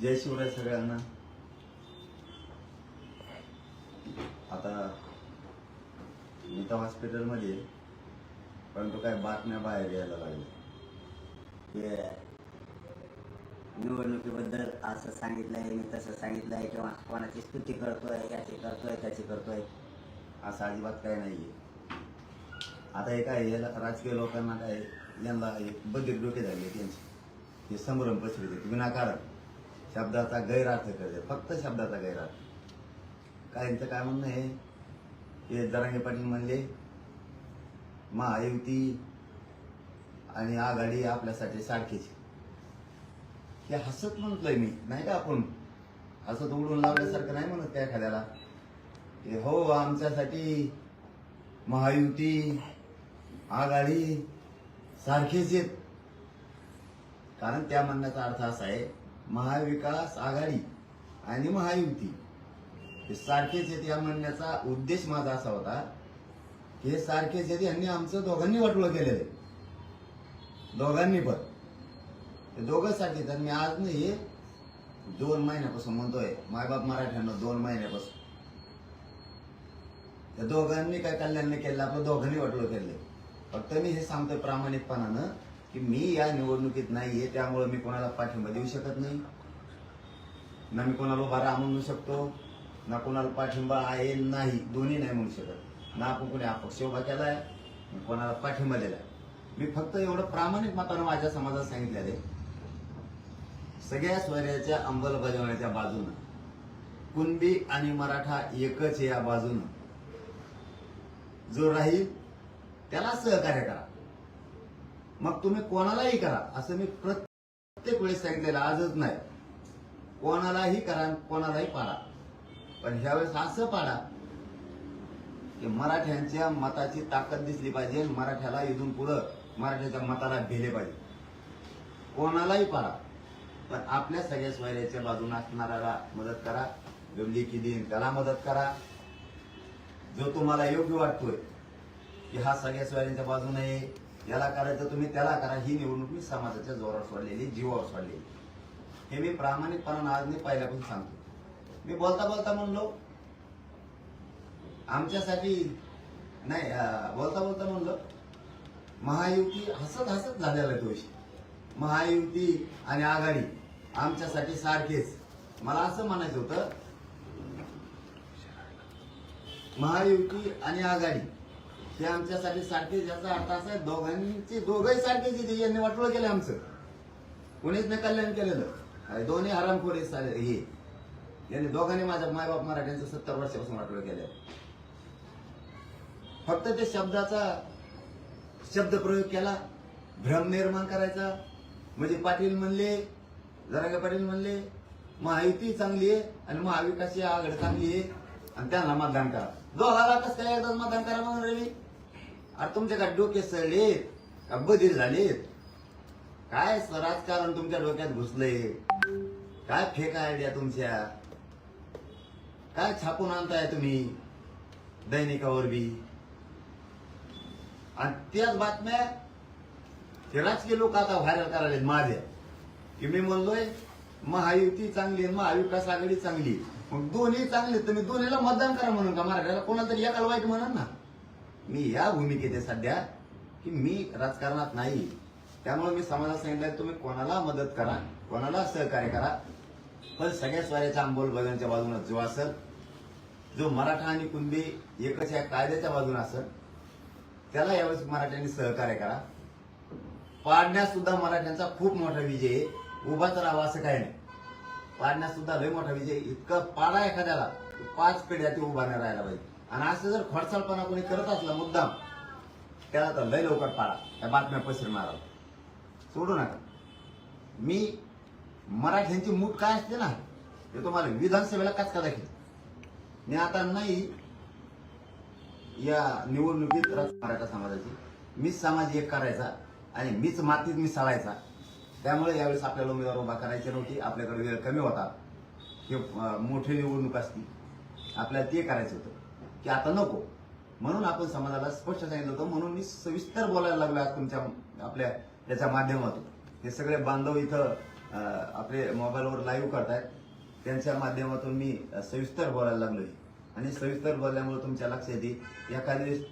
जय शिवराय सगळ्यांना. आता मी तर हॉस्पिटलमध्ये परंतु काय बातम्या बाहेर यायला लागल्या. ते निवडणुकीबद्दल असं सांगितलंय मी तसं सांगितलंय किंवा कोणाची स्तुती करतोय याची करतोय त्याची करतोय असं अजिबात काय नाहीये. आता हे काय याला राजकीय लोकांना काय यांना एक बदल डोके झाले त्यांचे. ते संभ्रम पसरते विनाकारण. शब्दाचा गैरअर्थ करते. फक्त शब्दाचा गैरअर्थ. काहींचं काय म्हणणं आहे? हे दरांगे पाटील म्हणले महायुती आणि आघाडी आपल्यासाठी सारखीच. हे हसत म्हणतोय मी नाही का आपण? हसत उडून लावल्यासारखं नाही म्हणत त्या एखाद्याला? की हो आमच्यासाठी महायुती आघाडी सारखीच आहेत. कारण त्या म्हणण्याचा अर्थ असा आहे महाविकास आघाडी आणि महायुती. हे सारखेच आहेत या म्हणण्याचा उद्देश माझा असा होता की हे सारखेच आहेत यांनी आमचं दोघांनी वाटोळं केलेलं आहे. दोघांनी पण. ते दोघं तर मी आज नाही दोन महिन्यापासून म्हणतोय मायबाप मराठ्यांना दोन महिन्यापासून. त्या दोघांनी काय कल्याण नाही केलं आपलं दोघांनी वाटलं केले फक्त मी हे सांगतोय प्रामाणिकपणानं. की मी या निवडणुकीत नाहीये त्यामुळे मी कोणाला पाठिंबा देऊ शकत नाही. ना मी कोणाला उभा राहा म्हणू शकतो ना कोणाला पाठिंबा आहे नाही दोन्ही नाही म्हणू शकत. ना आपण कोणी अपक्ष उभा केलाय कोणाला पाठिंबा दिलाय. मी फक्त एवढं प्रामाणिक मतानं माझ्या समाजात सांगितलेलं आहे. सगळ्या स्वराज्याच्या अंमलबजावण्याच्या बाजूनं कुणबी आणि मराठा एकच या बाजूनं. जो राहील त्याला सहकार्य करा. मग तुम्ही कोणालाही करा. असं मी प्रत्येक वेळेस सांगितलेलं आजच नाही. कोणालाही करा कोणालाही पाडा. पण ह्यावेळेस असं पाडा की मराठ्यांच्या मताची ताकद दिसली पाहिजे मराठ्याला इथून पुढं मराठ्याच्या मताला भेले पाहिजे. कोणालाही पाडा. पण आपल्या सगळ्या स्वैर्याच्या बाजूने असणाऱ्याला मदत करा. जो लेखी देईन त्याला मदत करा. जो तुम्हाला योग्य वाटतोय की हा सगळ्या स्वैर्यांच्या बाजूने याला करायचं तुम्ही त्याला करा. ही निवडणूक मी समाजाच्या जोरावर सोडलेली जीवावर सोडलेली. हे मी प्रामाणिकपणा आज मी पहिल्यापासून सांगतो. मी बोलता बोलता म्हणलो आमच्यासाठी नाही बोलता बोलता म्हणलो महायुती हसत हसत झालेला दोषी महायुती आणि आघाडी आमच्यासाठी सारखेच. मला असं म्हणायचं होतं महायुती आणि आघाडी हे आमच्यासाठी सारखेच याचा अर्थ असा आहे दोघांची दोघंही सारखेच इथे यांनी वाटोळ केलं आमचं. कोणीच नाही कल्याण केलेलं. अरे दोन्ही हरामखोरी सारे हे. यांनी दोघांनी माझ्या मायबाप मराठ्यांचं सत्तर वर्षापासून वाटोळ केलं फक्त ते शब्दाचा शब्द प्रयोग केला भ्रम निर्माण करायचा. म्हणजे पाटील म्हणले जरागे पाटील म्हणले महायुती चांगली आहे आणि महाविकासची आघाडी चांगली आहे आणि त्यांना मतदान करा. दोघाला कसं काय एकदाच मतदान करा म्हणून रवी? अरे तुमच्या काय डोके सळलेत? का बधीर झालेत? काय राजकारण तुमच्या डोक्यात घुसलंय? काय फेक आयडिया तुमच्या? काय छापून आणताय तुम्ही दैनिकावर बी? आणि त्याच बातम्या ते राजकीय लोक आता व्हायरल करायला माझ्या. की मी म्हणलोय महायुती चांगली महाविकास आघाडी चांगली. मग दोन्ही चांगले तुम्ही दोन्हीला मतदान करा म्हणून का? मराठ्याला कोणाला तरी एकाला वाईट म्हणा ना? मी या भूमिकेत आहे सध्या की मी राजकारणात नाही. त्यामुळे मी समाजात सांगितलं तुम्ही कोणाला मदत करा कोणाला सहकार्य करा. पण सगळ्या स्वाऱ्याच्या अंमलबजावणीच्या बाजूने जो असेल जो मराठा आणि कुणबी एकच या कायद्याच्या बाजूने असेल त्याला यावेळेस मराठ्यांनी सहकार्य करा. पाडण्यात सुद्धा मराठ्यांचा खूप मोठा विजय आहे. उभाच राहावा असं काही नाही. पाडण्यात सुद्धा लय मोठा विजय इतका इतकं पाडा एखाद्याला पाच पिढ्या ते उभा राहायला पाहिजे. आणि असं जर खडसाळपणा कोणी करत असला मुद्दाम त्याला तर लय लवकर पाडा. त्या बातम्या पसरणार सोडू नका. मी मराठ्यांची मूठ काय असते ना ते तुम्हाला विधानसभेला काच का दाखवेल मी आता नाही या निवडणुकीत मराठा समाजाची. मीच समाज एक करायचा आणि मीच मातीत मिसळायचा. त्यामुळे यावेळेस आपल्याला उमेदवार उभा करायची नव्हती. आपल्याकडे वेळ कमी होता. हे मोठी निवडणूक असती. आपल्याला ते करायचं होतं. की आता नको. म्हणून आपण समाजाला स्पष्ट सांगितलं होतं म्हणून मी सविस्तर बोलायला लागलो आज तुमच्या आपल्या याच्या माध्यमातून. हे सगळे बांधव इथं आपले मोबाईलवर लाईव्ह करतायत. त्यांच्या माध्यमातून मी सविस्तर बोलायला लागलोय. आणि सविस्तर बोलल्यामुळे तुमच्या लक्षात येईल एखाद्या वेळेस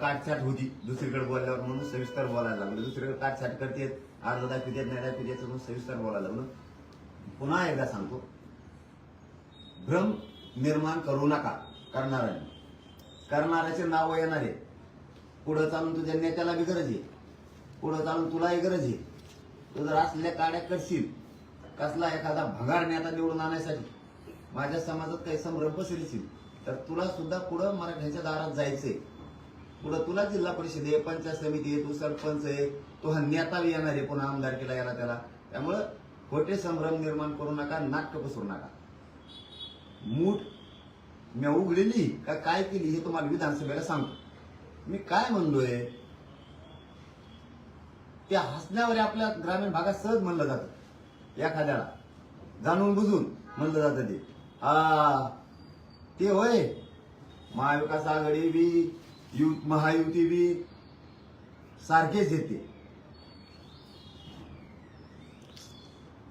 काटछाट होती दुसरीकडे बोलल्यावर म्हणून सविस्तर बोलायला लागलो. दुसरीकडे काटछाट करते अर्ध दाखवितेत नाही दाखवितेत म्हणून सविस्तर बोलायला लागलो. पुन्हा एकदा सांगतो भ्रम निर्माण करू नका करणाऱ्यांनी. करणाऱ्याचे नाव येणार आहे पुढं चालून तुझ्या नेत्याला बी गरज आहे. पुढं चालून तुलाही गरज आहे. तू जर असलेल्या काड्या करशील कसला एखादा भगार नेता निवडून आणण्यासाठी माझ्या समाजात काही संभ्रम पसरशील तर तुला सुद्धा पुढं मराठ्यांच्या दारात जायचंय. पुढं तुला जिल्हा परिषद आहे पंचायत समिती आहे तू सरपंच आहे तो हा नेता बी येणार आहे पुन्हा आमदार केला याला त्याला. त्यामुळं खोटे संभ्रम निर्माण करू नका नाटक पसरू नका. मूठ मी उघडली. का काय केली हे तुम्हाला विधानसभेला सांगतो. मी काय म्हणलोय त्या हसण्यावर आपल्या ग्रामीण भागात सहज म्हणलं जातं. एखाद्याला जाणून बुजून म्हणलं जातं ते. हा ते होय. महाविकास आघाडी बी यु महायुती बी सारखेच येते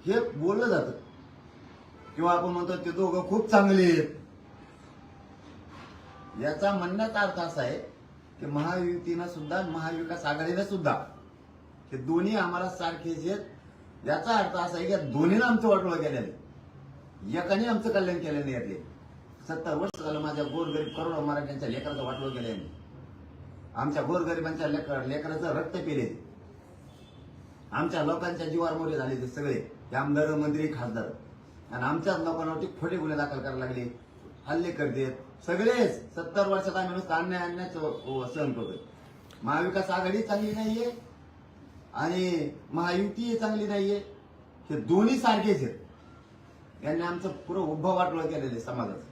हे बोललं जातं. किंवा आपण म्हणतो ते दोघं खूप चांगले आहेत. याचा म्हणण्याचा अर्थ असा आहे की महायुतीनं सुद्धा महाविकास आघाडीनं सुद्धा हे दोन्ही आम्हाला सारखेच आहेत. याचा अर्थ असा आहे की दोन्हीनं आमचं वाटोळं केलेलं आहे. एकाने आमचं कल्याण केलं नाही यातले. सत्तर वर्ष झालं माझ्या गोरगरीब करोडो मराठ्यांच्या लेकराचं वाटोळं केलं आमच्या गोरगरिबांच्या लेकर लेकराचं रक्त पेले आमच्या लोकांच्या जीवार मोरे झाले ते सगळे. हे आमदार मंत्री खासदार. आणि आमच्याच लोकांवरती खोटे गुन्हे दाखल करायला लागले. हल्ले करतेत. सगळेच सत्तर वर्षात आम्ही नुसतं अन्याय अन्याय हो, सहन करतोय. महाविकास आघाडी चांगली नाहीये आणि महायुती चांगली नाहीये. हे दोन्ही सारखेच आहेत. यांनी आमचं पुरं उभं वाटलं केलेलं आहे समाजाचं.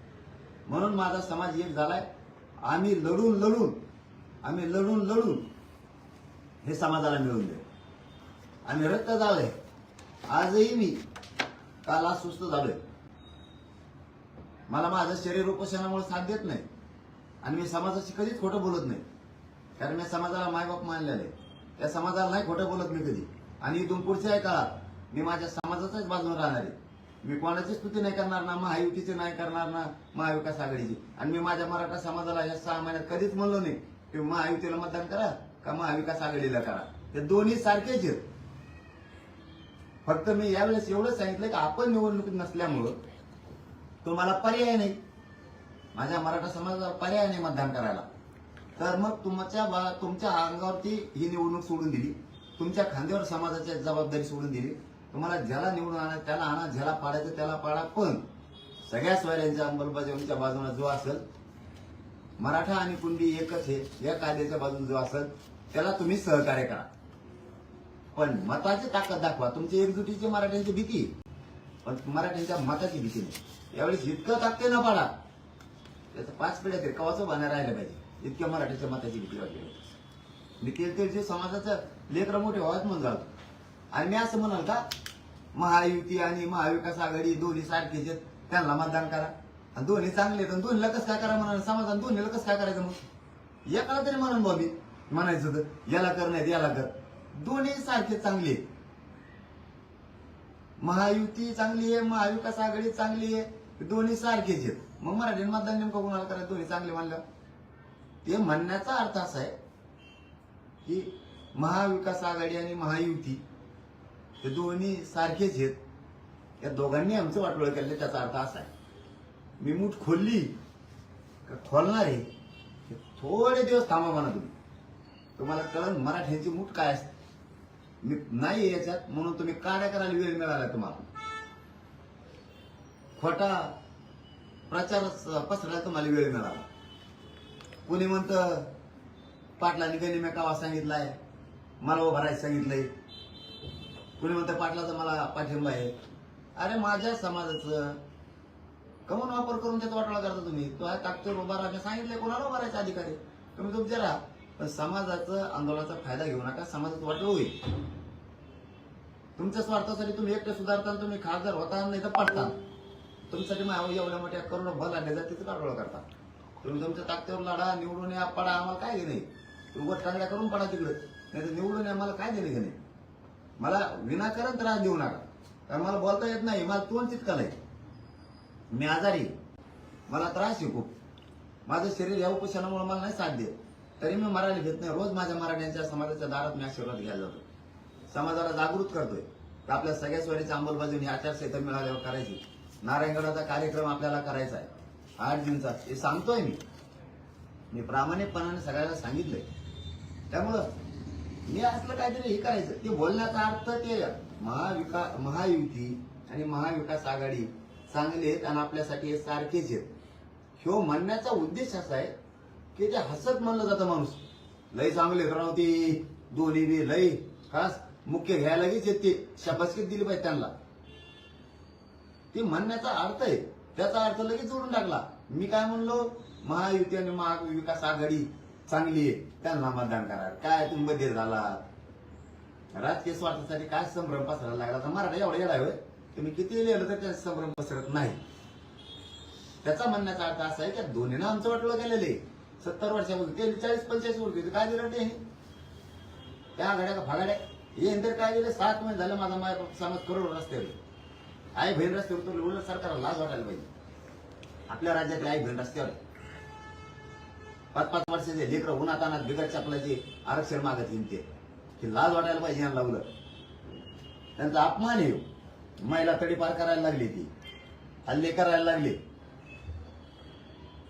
म्हणून माझा समाज एक झालाय. आम्ही लढून लढून आम्ही लढून लढून हे समाजाला मिळवून देऊ. आम्ही रक्त झालोय आजही मी काल आज सुस्त झालोय. मला माझं शरीर उपोषणामुळे साथ देत नाही. आणि मी समाजाशी कधीच खोटं बोलत नाही. कारण मी समाजाला मायबाप मानलेलं आहे त्या समाजाला नाही खोटं बोलत मी कधी. आणि इथून पुढच्या काळात मी माझ्या समाजाच्याच बाजूने राहणार आहे. मी कोणाची स्तुती नाही करणार ना महायुतीची नाही करणार ना महाविकास आघाडीची. आणि मी माझ्या मराठा समाजाला या सहा महिन्यात कधीच म्हणलो नाही की महायुतीला मतदान करा का महाविकास आघाडीला करा. हे दोन्ही सारखेच आहेत. फक्त मी यावेळेस एवढं सांगितलं की आपण निवडणुकीत नसल्यामुळं तुम्हाला पर्याय नाही. माझ्या मराठा समाजाला पर्याय नाही मतदान करायला. तर मग तुमच्या बा- तुमच्या अंगावरती ही निवडणूक सोडून दिली. तुमच्या खांद्यावर समाजाची जबाबदारी सोडून दिली. तुम्हाला ज्याला निवडून आणा त्याला आणा ज्याला पाडायचं त्याला पाडा. पण सगळ्या स्वाऱ्यांच्या अंमलबजावणीच्या बाजूने जो असेल मराठा आणि कुंडी एकच आहे या कायद्याच्या बाजूने जो असेल त्याला तुम्ही सहकार्य करा. पण मताची ताकद दाखवा. तुमची एकजुटीची मराठ्यांची भीती पण मराठ्यांच्या मताची भीती नाही. यावेळेस इतकं ताकते न पाडा त्याचं पाच पिढ्या तरी कवाचं बाहेर राहिलं पाहिजे. इतक्या मराठीच्या मताची भीती वाटली मी ते ते जे समाजाचं लेकर मोठे व्हावत म्हणून जातो आणि मी असं म्हणाल का महायुती आणि महाविकास आघाडी दोन्ही सारखेच आहेत. त्यांना मतदान करा. आणि दोन्ही चांगले आहेत. आणि दोन्हीला कसं काय करा म्हणाल? समाजाने दोन्हीला कसं काय करायचं मग? एकाला तरी म्हणून बॉबी म्हणायचं तर याला कर नाही याला कर. दोन्ही सारखे चांगले आहेत. महायुती चांगली आहे महाविकास आघाडी चांगली आहे दोन्ही सारखेच आहेत. मग मराठी मतदान नेमकं कोणाला करायचं? दोन्ही चांगले मानलं ते म्हणण्याचा अर्थ असा आहे की महाविकास आघाडी आणि महायुती हे दोन्ही सारखेच आहेत. या दोघांनी आमचं वाटोळ केलं त्याचा अर्थ असा आहे. मी मूठ खोलली का खोलणार आहे? हे थोडे दिवस थांबा म्हणा तुम्ही. तुम्हाला कळण मराठ्यांची मूठ काय असते? मी नाही याच्यात म्हणून तुम्ही काड्या करायला वेळ मिळाला तुम्हाला. खोटा प्रचार पसरायला तुम्हाला वेळ मिळाला. कुणी म्हणतं पाटलांनी गणिमे कावा सांगितलाय मला उभारायचं सांगितलंय. कुणी म्हणतं पाटलाचा मला पाठिंबा आहे. अरे माझ्या समाजाचं कमून वापर करून त्याचा वाटोळा करता तुम्ही. तो आहे ताकदीवर उभा राहा सांगितलंय कोणाला उभा अधिकारी? तुम्ही तुमच्या राहा. पण समाजाचं आंदोलनाचा फायदा घेऊ नका समाजाचं वाटलं होईल. तुमच्या स्वार्थासाठी तुम्ही एकटे सुधारता तुम्ही खासदार होता नाही तर पडता. तुमच्यासाठी मग एवढ्या मोठ्या करोड भल आणले जात तिथे करता. तुम्ही तुमच्या ताकदीवर लढा निवडून या पडा आम्हाला काय घेणे तुम्ही वर टांगड्या करून पडा तिकडे. नाही तर निवडून आम्हाला काय देणे घेणे मला विनाकारण त्रास देऊ नका. कारण मला बोलता येत नाही मला तोंड चिटकाल नाही. मी आजारी मला त्रास आहे खूप. माझं शरीर या उपोषणामुळे मला नाही साथ देत. तरी मी मराठी घेत नाही. रोज माझ्या मराठ्यांच्या समाजाच्या दारात मी आशीर्वाद घ्यायला जातो. समाजाला जागृत करतोय. तर आपल्या सगळ्या स्वरीची अंमलबजावणी आचारसंहिता मिळाल्यावर करायची. नारायणगडाचा कार्यक्रम आपल्याला करायचा आहे. आठ दिवसा हे सांगतोय मी. मी प्रामाणिकपणाने सगळ्याला सांगितलंय. त्यामुळं मी असलं काहीतरी हे करायचं. ते बोलण्याचा अर्थ ते महाविका महायुती आणि महाविकास आघाडी चांगले आहेत आणि आपल्यासाठी हे सारखेच आहेत. ह्यो म्हणण्याचा उद्देश असा आहे की ते हसत म्हणलं जातं माणूस. लय चांगले राव ते दोन्ही बी लय खास मुख्य घ्यायला लगेच येते ते दिली पाहिजे त्यांना. ते म्हणण्याचा अर्थ आहे. त्याचा अर्थ लगेच जोडून टाकला. मी काय म्हणलो? महायुती आणि महाविकास आघाडी चांगली आहे. त्यांना मतदान करा. काय तुम्ही बधीर झाला? राजकीय स्वार्थासाठी काय संभ्रम पसरायला लागला? तर मराठा एवढा येडा होय. तुम्ही किती लिहिलं तर त्याचा संभ्रम पसरत नाही. त्याचा म्हणण्याचा अर्थ असा आहे की दोन्हीनं आमचं वाटलं गेलेलं आहे. सत्तर वर्षापासून ते चाळीस पंचाळीस वर्ष काय दिलं ते त्या आघाड्या का फागाड्या हे तर काय दिलं सात महिने झालं माझा माय समाज करोड रस्त्यावर. आई बहीण रस्त्यावर तर उलट सरकारला लाज वाटायला पाहिजे. आपल्या राज्यातले आई बहीण रस्त्यावर. पाच पाच वर्षाचे लेकर उन्हाताना अनात बिगड चपलाचे आरक्षण मागत येईन ते लाज वाटायला पाहिजे यांना लावलं. त्यांचा अपमान आहे. महिला तडी पार करायला लागली ती. हल्ले करायला लागले.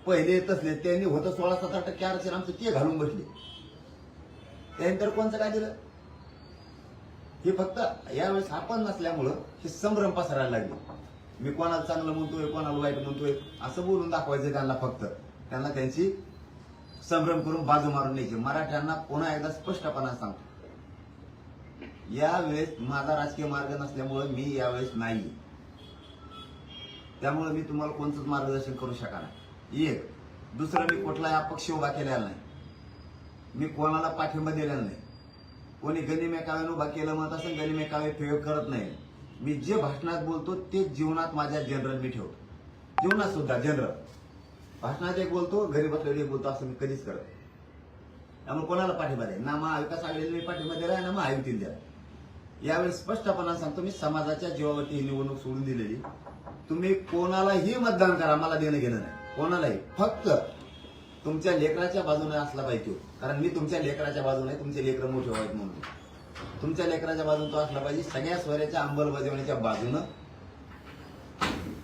पहिले तसले त्यांनी होतं सोळा सतरा टक्के आरक्षण आमचं ते घालून बसले. त्यानंतर कोणचं काय दिलं? हे फक्त यावेळेस आपण नसल्यामुळं हे संभ्रम पसरायला लागले. मी कोणाला चांगलं म्हणतोय कोणाला वाईट म्हणतोय असं बोलून दाखवायचं त्यांना फक्त. त्यांना त्यांची संभ्रम करून बाजू मारून न्यायची. मराठ्यांना पुन्हा एकदा स्पष्टपणा सांगतो. यावेळेस माझा राजकीय मार्ग नसल्यामुळे मी यावेळेस नाही त्यामुळे मी तुम्हाला कोणतंच मार्गदर्शन करू शकणार एक दुसरं मी कुठलाही अपक्ष उभा केलेला नाही. मी कोणाला पाठिंबा दिलेला नाही. कोणी गनिमेकाव्यानं उभा केलं म्हणत गणिमे गनिमेकावे प्रयोग करत नाही. मी जे भाषणात बोलतो ते जीवनात माझ्या जनरल मी ठेवतो. जीवनात सुद्धा जनरल भाषणात एक बोलतो घरी बसलेले एक बोलतो असं मी कधीच करत त्यामुळे कोणाला पाठिंबा द्या ना महाविकास आघाडीला मी पाठिंबा दिला ना महायुतीला द्या यावेळी स्पष्टपणा सांगतो मी समाजाच्या जीवावरती ही निवडणूक सोडून दिलेली. तुम्ही कोणालाही मतदान करा मला देणं घेणं नाही. कोणालाही. फक्त तुमच्या लेकराच्या बाजूने असला पाहिजे तो. कारण मी तुमच्या लेकराच्या बाजूने तुमचे लेकर मोठे व्हायचे म्हणून. तुमच्या लेकराच्या बाजूने तो असला पाहिजे. सगळ्या स्वऱ्याच्या अंमलबजावणीच्या बाजूनं.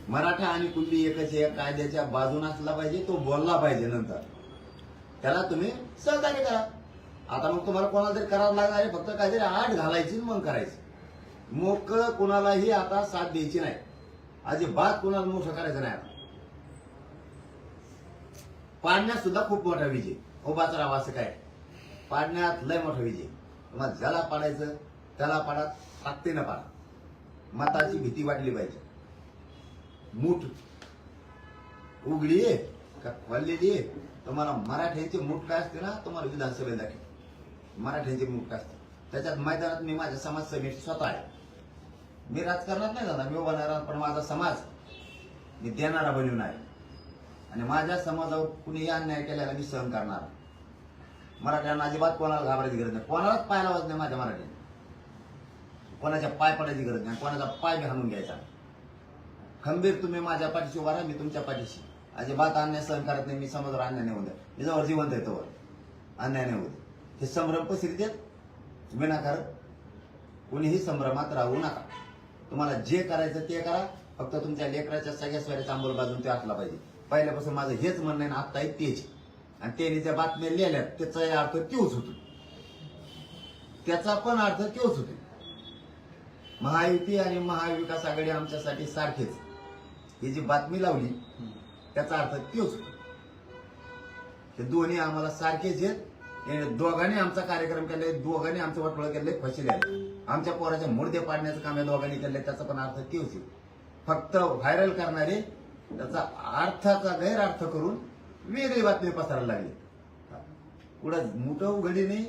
मराठा आणि कुल्ली एकच या कायद्याच्या बाजून असला पाहिजे तो बोलला पाहिजे नंतर. त्याला तुम्ही सहकार्य करा. आता मग तुम्हाला कोणाला तरी करावं लागणार आहे फक्त काहीतरी आठ घालायची मग करायची. मोक कोणालाही आता साथ द्यायची नाही. अजिबात कोणाला मोठं करायचं नाही पाडण्यात सुद्धा खूप मोठा विजय. उभाच राहा असं काय? पाडण्यात लय मोठा विजय. मग ज्याला पाडायचं त्याला पाडा ताकदीनं पाडा. मताची भीती वाटली पाहिजे. मूठ उघडी आहे का खोललेली आहे? तुम्हाला मराठ्यांची मूठ काय असते ना तुम्हाला विधानसभेत दाखव मराठ्यांची मूठ काय असते? त्याच्यात मैदानात मी माझ्या समाज समिती स्वतः आहे. मी राजकारणात नाही जाणार मी उभा पण माझा समाज मी देणारा बनवून आहे. आणि माझ्या समाजावर कुणीही अन्याय केल्याला मी सहन करणार मराठ्यांना अजिबात कोणाला घाबरायची गरज नाही. कोणालाच पाय लावायचं नाही माझ्या मराठ्याने कोणाच्या पाय पडायची गरज नाही कोणाचा पाय बी हाणून घ्यायचा खंबीर तुम्ही माझ्या पाठीशी उभा राहा मी तुमच्या पाठीशी. अजिबात अन्याय सहन करत नाही मी समाजावर अन्याय नाही होऊ द्या मी जवळ जिवंत आहे तोवर. अन्याय नाही होऊ हे संभ्रम पसरीत आहेत? विनाकारण कोणीही संभ्रमात राहू नका. तुम्हाला जे करायचं ते करा. फक्त तुमच्या लेकराच्या सगळ्या स्वराच्या अंमलबाजून ते असला पाहिजे. पहिल्यापासून माझं हेच म्हणणं आहे ना आत्ता आहे तेच. आणि त्यांनी ज्या बातम्या लिहिल्यात त्याचाही अर्थ तोच होतो. त्याचा पण अर्थ तोच होतो. महायुती आणि महाविकास आघाडी आमच्यासाठी सारखेच. ही जी बातमी लावली त्याचा अर्थ तोच होतो. हे दोन्ही आम्हाला सारखेच आहेत. दोघांनी आमचा कार्यक्रम केलाय दोघांनी आमचं वाटोळं केलंय फशील आमच्या पोराच्या मुर्दे पाडण्याचं काम या दोघांनी केलंय त्याचा पण अर्थ तोच आहे. फक्त व्हायरल करणारे त्याचा अर्थाचा गैरअर्थ करून वेगळी बातमी पसरायला लागली. कुठं मोठं उघडी नाही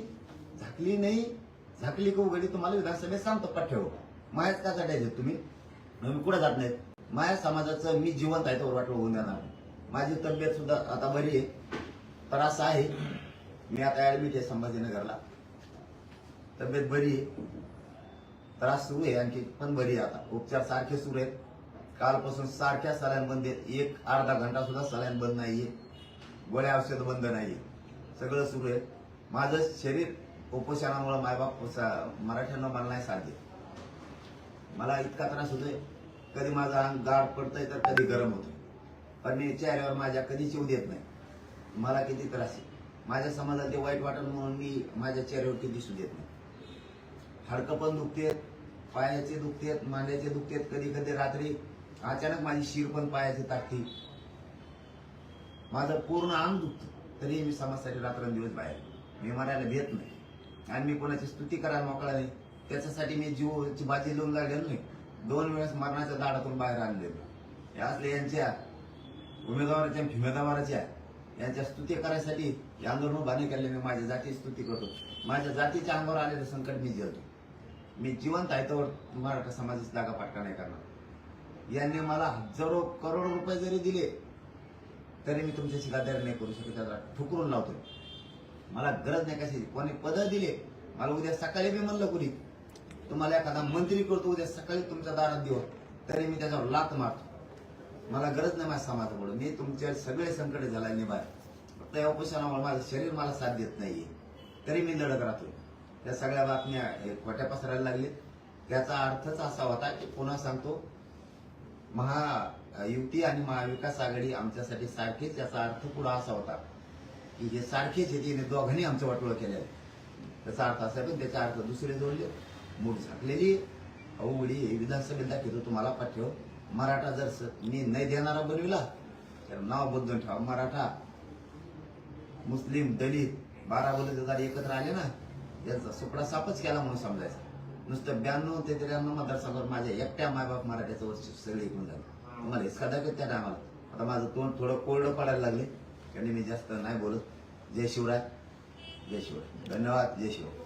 झाकली नाही झाकली का उघडी तुम्हाला विधानसभेत सांगतो पठ्ठेव मायाच का चढायचे तुम्ही? मग कुठं जात नाहीत? माया समाजाचं मी जिवंत आहे तर वाटलं होऊन जाणार. माझी तब्येत सुद्धा आता बरी आहे. त्रास असं आहे मी आता ऍडमिट आहे संभाजीनगरला. तब्येत बरी आहे. त्रास सुरू आहे आणखी पण बरी आहे आता. उपचार सारखे सुरू आहेत. कालपासून सारख्या सलाईन बंद आहेत. एक अर्धा घंटा सुद्धा सलाईन बंद नाहीये. गोळ्या औषध बंद नाहीये. सगळं सुरू आहे. माझं शरीर उपोषणामुळे मायबाप सा- मराठ्यांना मला नाही साधे मला इतका त्रास होतोय. कधी माझं अंग गाड पडतंय तर कधी गरम होतोय. पण मी चेहऱ्यावर माझ्या कधी चिव देत नाही. मला किती त्रास आहे. माझ्या समाजाला ते वाईट वाटत म्हणून मी माझ्या चेहऱ्यावर किती दिसू देत नाही. हडकं पण दुखतेत पायाचे दुखतेत मांड्याचे दुखतेत कधी कधी रात्री अचानक माझी शिर पण पायाची ताकती माझं पूर्ण अंग दुखतं. तरीही मी समाजासाठी रात्रंदिवस बाहेर मी मरायला भेट नाही. आणि मी कोणाची स्तुती करायला मोकळा नाही. त्याच्यासाठी मी जीवची बाजी लावून लागलेलो नाही. दोन वेळेस मरणाच्या दाडातून बाहेर आणलेलो. या असले यांच्या उमेदवाराच्या फिमेदवाराच्या यांच्या स्तुती करायसाठी हे आंदोलन उभा केले. मी माझ्या जातीची स्तुती करतो. माझ्या जातीच्या अंगावर आलेलं संकट मी झेलतो मी जिवंत आहे तर मराठा समाजाची जागा पाटका नाही करणार. यांनी मला हजारो करोडो रुपये जरी दिले तरी मी तुमच्याशी गादारी नाही करू शकत. त्याला ठुकरून लावतो मला गरज नाही कशाची कोणी पद दिले मला उद्या सकाळी मी म्हणलं कुणी? तुम्हाला एखादा मंत्री करतो उद्या सकाळी तुमच्या दारात देऊ तरी मी त्याच्यावर लात मारतो. मला गरज नाही माझ्या समाजाकडून मी तुमचे सगळे संकट झाला निभाय फक्त या उपोषणामुळे माझं शरीर मला साथ देत नाहीये. तरी मी लढत राहतोय. त्या सगळ्या बातम्या हे खोट्या पसरायला लागले त्याचा अर्थच असा होता की पुन्हा सांगतो महायुती आणि महाविकास आघाडी आमच्यासाठी सारखेच याचा अर्थ पुढा असा होता की हे सारखेच येते दोघांनी आमचं वाटोळ केले आहे. त्याचा अर्थ असा पण त्याचा अर्थ दुसरे जोडले. मूठ झाकलेली. अवघडी हे विधानसभेत दाखवतो तुम्हाला पाठव. मराठा जर मी नाही देणारा बनविला तर नाव बदलून ठेवा. मराठा मुस्लिम दलित बारा बलुतेदार एकत्र आले ना यांचा सुपडा सापच केला म्हणून समजायचं. नुसतं ब्याण्णव ते त्र्याण्णव मतदारसंघात माझ्या एकट्या मायबाप मराठ्याचं वर्ष सगळे एकून झालं. मला हिसका दाखवत त्या टायमाला. आता माझं तोंड थोडं कोरडं पडायला लागले. कारण मी जास्त नाही बोलत. जय शिवराय. जय शिवराय. धन्यवाद. जय शिवराय.